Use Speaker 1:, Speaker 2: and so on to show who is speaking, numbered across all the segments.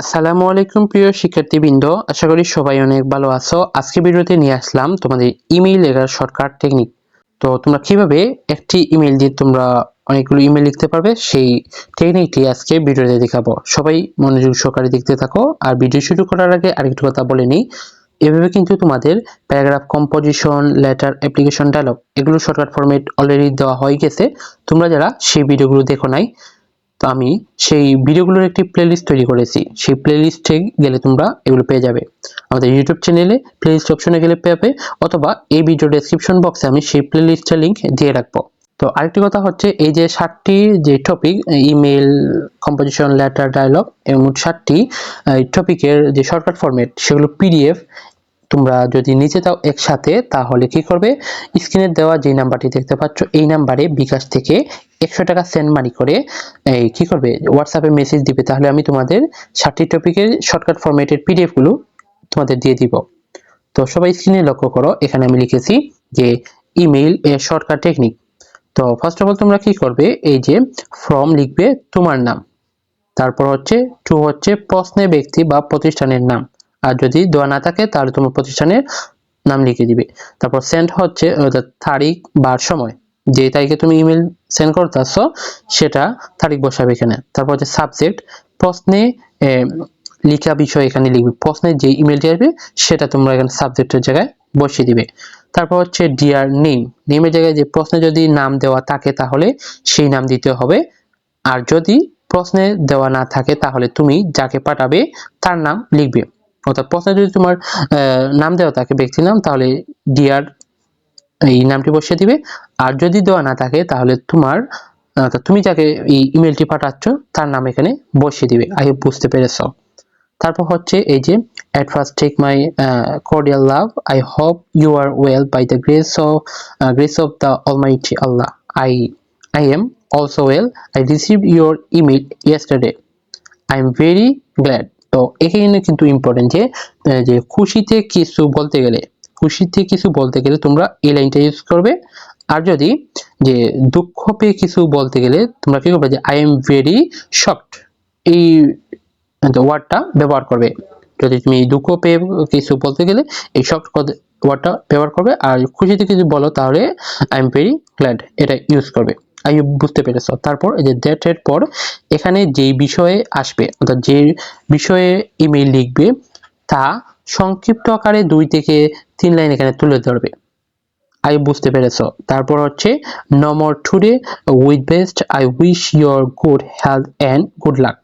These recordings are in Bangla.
Speaker 1: আসসালামু আলাইকুম প্রিয় শিক্ষার্থীবৃন্দ, আশা করি সবাই অনেক ভালো আছো। আজকে ভিডিওতে নিয়ে আসলাম তোমাদের ইমেইল লেখার শর্টকাট টেকনিক তো তোমরা কীভাবে একটি ইমেল দিয়ে তোমরা অনেকগুলো ইমেল লিখতে পারবে, সেই টেকনিকটি আজকে ভিডিওতে দেখাবো। সবাই মনোযোগ সহকারে দেখতে থাকো। আর ভিডিও শুরু করার আগে আরেকটু কথা বলে নিই। এভাবে কিন্তু তোমাদের paragraph composition letter application dialogue এগুলো শর্টকাট ফরম্যাট অলরেডি দেওয়া হয়ে গেছে। তোমরা যারা সেই ভিডিওগুলো দেখো নাই তো আমি সেই ভিডিওগুলোর একটি প্লেলিস্ট তৈরি করেছি। সেই প্লেলিস্টে গেলে তোমরা এগুলো পেয়ে যাবে। আমাদের ইউটিউব চ্যানেলে প্লেলিস্ট অপশনে গেলে পেয়ে অথবা এই ভিডিও ডেসক্রিপশন বক্সে আমি সেই প্লেলিস্টের লিঙ্ক দিয়ে রাখব। তো আরেকটি কথা হচ্ছে, এই যে ষাটটি যে topic email composition letter dialogue এবং ষাটটি টপিকের যে শর্টকাট ফরম্যাট সেগুলো পিডিএফ তোমরা যদি নিচে দাও একসাথে, তাহলে কি করবে? স্ক্রিনে দেওয়া যে নাম্বারটি দেখতে পাচ্ছ, এই নাম্বারে বিকাশ থেকে একশো টাকা সেন্ড মানি করে, এই কি করবে? হোয়াটসঅ্যাপে মেসেজ দিবে। তাহলে আমি তোমাদের ষাটটি টপিকের শর্টকাট ফরম্যাটের পিডিএফগুলো তোমাদের দিয়ে দিব। তো সবাই স্ক্রিনে লক্ষ্য করো, এখানে আমি লিখেছি যে ইমেইল শর্টকাট টেকনিক তো ফার্স্ট অফ অল তোমরা কি করবে? এই যে ফর্ম লিখবে তোমার নাম। তারপর হচ্ছে টু হচ্ছে প্রশ্নে ব্যক্তি বা প্রতিষ্ঠানের নাম। আর যদি দেওয়া না থাকে, তাহলে তোমার প্রতিষ্ঠানের নাম লিখে দিবে। তারপর সেন্ড হচ্ছে তারিখ বা সময়। যে তারিখে তুমি ইমেল সেন্ড করতেছ, সেটা তারিখ বসাবে এখানে। তারপর হচ্ছে সাবজেক্ট প্রশ্নে লিখা বিষয় এখানে লিখবে। প্রশ্নে যে ইমেলটি আসবে, সেটা তোমরা এখানে সাবজেক্টের জায়গায় বসিয়ে দিবে। তারপর হচ্ছে ডিয়ার নেম নেমের জায়গায় যে প্রশ্নে যদি নাম দেওয়া থাকে, তাহলে সেই নাম দিতে হবে। আর যদি প্রশ্নে দেওয়া না থাকে, তাহলে তুমি যাকে পাঠাবে, তার নাম লিখবে। অর্থাৎ প্রশ্নে যদি তোমার নাম দেওয়া থাকে ব্যক্তির নাম, তাহলে ডিয়ার এই নামটি বসিয়ে দিবে। আর যদি দেওয়া না থাকে, তাহলে তোমার, অর্থাৎ তুমি যাকে এই ইমেলটি পাঠাচ্ছ, তার নাম এখানে বসিয়ে দিবে। আগে বুঝতে পেরেছ। তারপর হচ্ছে এই যে at first take my cordial love I hope you are well by the grace of grace of the all almighty Allah I I am also well I receive your email yesterday I am very glad তো এখানে কিন্তু ইম্পর্টেন্ট যে যে খুশিতে কিছু বলতে গেলে, খুশিতে কিছু বলতে গেলে তোমরা এই লাইনটা ইউজ করবে। আর যদি, যে দুঃখ পেয়ে কিছু বলতে গেলে তোমরা কি করবে যে আই এম ভেরি শকড এই ওয়ার্ডটা ব্যবহার করবে। যদি তুমি দুঃখ পেয়ে কিছু বলতে গেলে এই শকড ওয়ার্ডটা ব্যবহার করবে। আর খুশিতে কিছু বলো তাহলে আই এম ভেরি গ্ল্যাড এটা ইউজ করবে। বুঝতে পেরেছ। তারপর এই যে দ্যাট এর পর এখানে যেই বিষয়ে আসবে, অর্থাৎ যে বিষয়ে ইমেইল লিখবে, তা সংক্ষিপ্ত আকারে দুই থেকে তিন লাইন এখানে তুলে ধরবে। আই বুঝতে পেরেছ। তারপর হচ্ছে no more today with best I wish your good health and good luck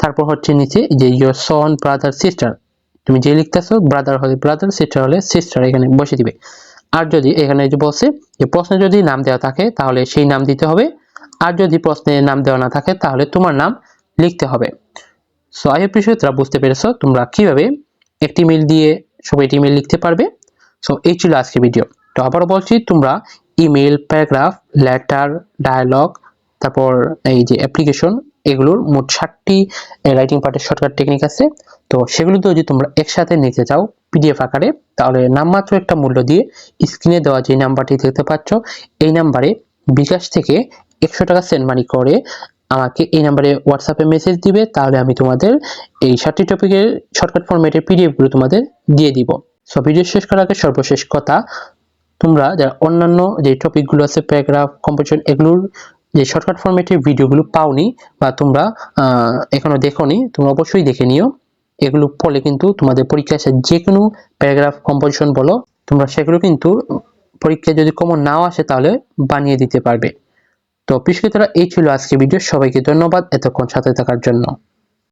Speaker 1: তারপর হচ্ছে নিচে যে ইয়োর সন ব্রাদার সিস্টার তুমি যে লিখতেছো ব্রাদার হলে ব্রাদার সিস্টার হলে সিস্টার এখানে বসে দিবে। আর যদি এখানে যে বলছে যে প্রশ্নে যদি নাম দেওয়া থাকে, তাহলে সেই নাম দিতে হবে। আর যদি প্রশ্নে নাম দেওয়া না থাকে, তাহলে তোমার নাম লিখতে হবে। সো আই এপ্রিসিয়েট তারা বুঝতে পেরেছ তোমরা কীভাবে একটি মেল দিয়ে সবাই ইমেল লিখতে পারবে। সো এই ছিল আজকে ভিডিও তো আবারও বলছি, তোমরা ইমেল প্যারাগ্রাফ লেটার ডায়ালগ তারপর এই যে অ্যাপ্লিকেশন এগুলোর মোট ষাটটি রাইটিং পার্টের শর্টকাট টেকনিক আছে। তো সেগুলো যদি তোমরা একসাথে নিতে চাও পিডিএফ আকারে, তাহলে নামমাত্র একটা মূল্য দিয়ে স্ক্রিনে দেওয়া যে নাম্বারটি দেখতে পাচ্ছ, এই নাম্বারে বিকাশ থেকে একশো টাকা সেন্ড মানি করে আমাকে এই নাম্বারে হোয়াটসঅ্যাপে মেসেজ দিবে, তাহলে আমি তোমাদের এই ষাটটি টপিকের শর্টকাট ফরম্যাটের পিডিএফগুলো তোমাদের দিয়ে দিব। সো ভিডিও শেষ করার আগে সর্বশেষ কথা, তোমরা যারা অন্যান্য যে টপিকগুলো আছে প্যারাগ্রাফ কম্পোজিশন এগুলোর যে শর্টকাট ফরম্যাটের ভিডিওগুলো পাওনি বা তোমরা এখনও দেখোনি, তোমরা অবশ্যই দেখে নিও। এগুলো পড়লে কিন্তু তোমাদের পরীক্ষায় আসে যে কোনো প্যারাগ্রাফ কম্পোজিশন বলো, তোমরা সেগুলো কিন্তু পরীক্ষায় যদি কমন নাও আসে তাহলে বানিয়ে দিতে পারবে। তো পিসকিতরা এই ছিল আজকে ভিডিও সবাইকে ধন্যবাদ এতক্ষণ সাথে থাকার জন্য।